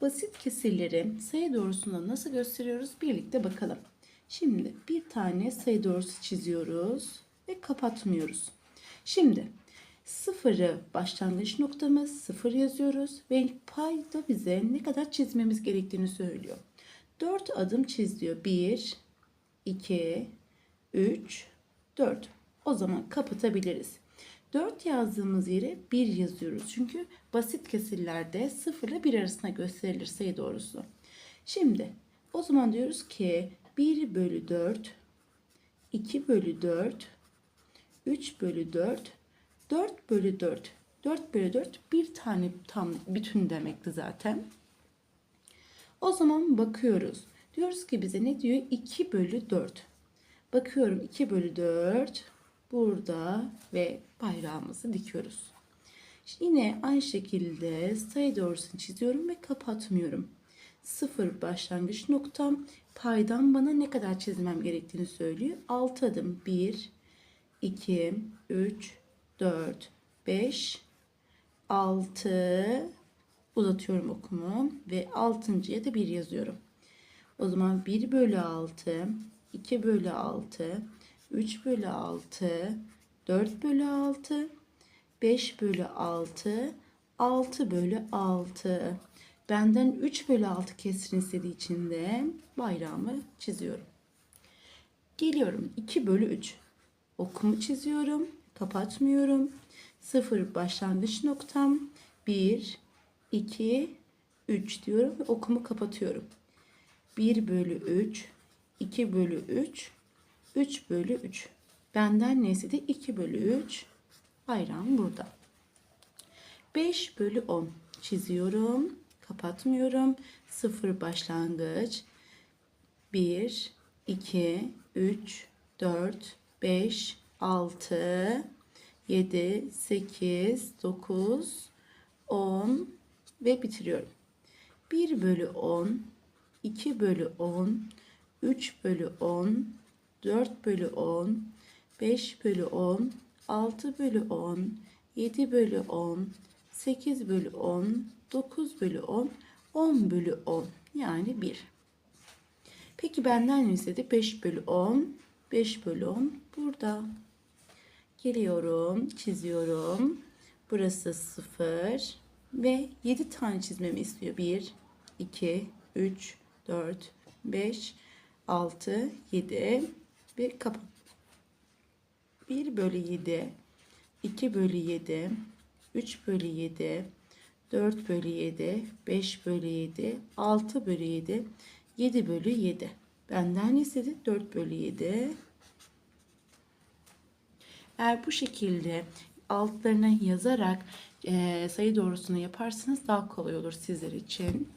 Basit kesirleri sayı doğrusunda nasıl gösteriyoruz birlikte bakalım. Şimdi bir tane sayı doğrusu çiziyoruz ve kapatmıyoruz. Şimdi sıfırı başlangıç noktamız sıfır yazıyoruz ve payda bize ne kadar çizmemiz gerektiğini söylüyor. 4 adım çiz diyor. 1, 2, 3, 4. O zaman kapatabiliriz. 4 yazdığımız yere 1 yazıyoruz. Çünkü basit kesirlerde 0 ile 1 arasında gösterilir sayı doğrusu. Şimdi o zaman diyoruz ki 1 bölü 4, 2 bölü 4, 3 bölü 4, 4 bölü 4. 4 bölü 4 bir tane tam bütün demekti zaten. O zaman bakıyoruz. Diyoruz ki bize ne diyor? 2 bölü 4. Bakıyorum 2 bölü 4 burada ve bayrağımızı dikiyoruz. Şimdi yine aynı şekilde sayı doğrusunu çiziyorum ve kapatmıyorum. 0 başlangıç noktam paydan bana ne kadar çizmem gerektiğini söylüyor. 6 adım 1, 2, 3, 4, 5, 6 uzatıyorum okumu ve 6.ya da 1 yazıyorum. O zaman 1 bölü 6, 2 bölü 6, 3 bölü 6, 4 bölü 6, 5 bölü 6, 6 bölü 6. Benden 3 bölü 6 kesrin istediği için de bayrağımı çiziyorum. Geliyorum 2 bölü 3. Okumu çiziyorum. Kapatmıyorum. 0 başlangıç noktam. 1, 2, 3 diyorum ve okumu kapatıyorum. 1 bölü 3, 2 bölü 3, 3 bölü 3. Benden neyse de 2 bölü 3. Bayrağım burada. 5 bölü 10 çiziyorum. Kapatmıyorum. 0 başlangıç. 1, 2, 3, 4, 5, 6, 7, 8, 9, 10 ve bitiriyorum. 1 bölü 10, 2 bölü 10, 3 bölü 10, 4 bölü 10, 5 bölü 10, 6 bölü 10, 7 bölü 10, 8 bölü 10, 9 bölü 10, 10 bölü 10 yani 1. Peki benden istedi? 5 bölü 10, 5 bölü 10 burada. Geliyorum, çiziyorum. Burası 0 ve 7 tane çizmemi istiyor. 1, 2, 3, 4, 5, 6, 7 ve kapat. 1 bölü 7, 2 bölü 7, 3 bölü 7, 4 bölü 7, 5 bölü 7, 6 bölü 7, 7 bölü 7. Benden istedi? 4 bölü 7. Eğer bu şekilde altlarına yazarak eee, sayı doğrusunu yaparsanız daha kolay olur sizler için.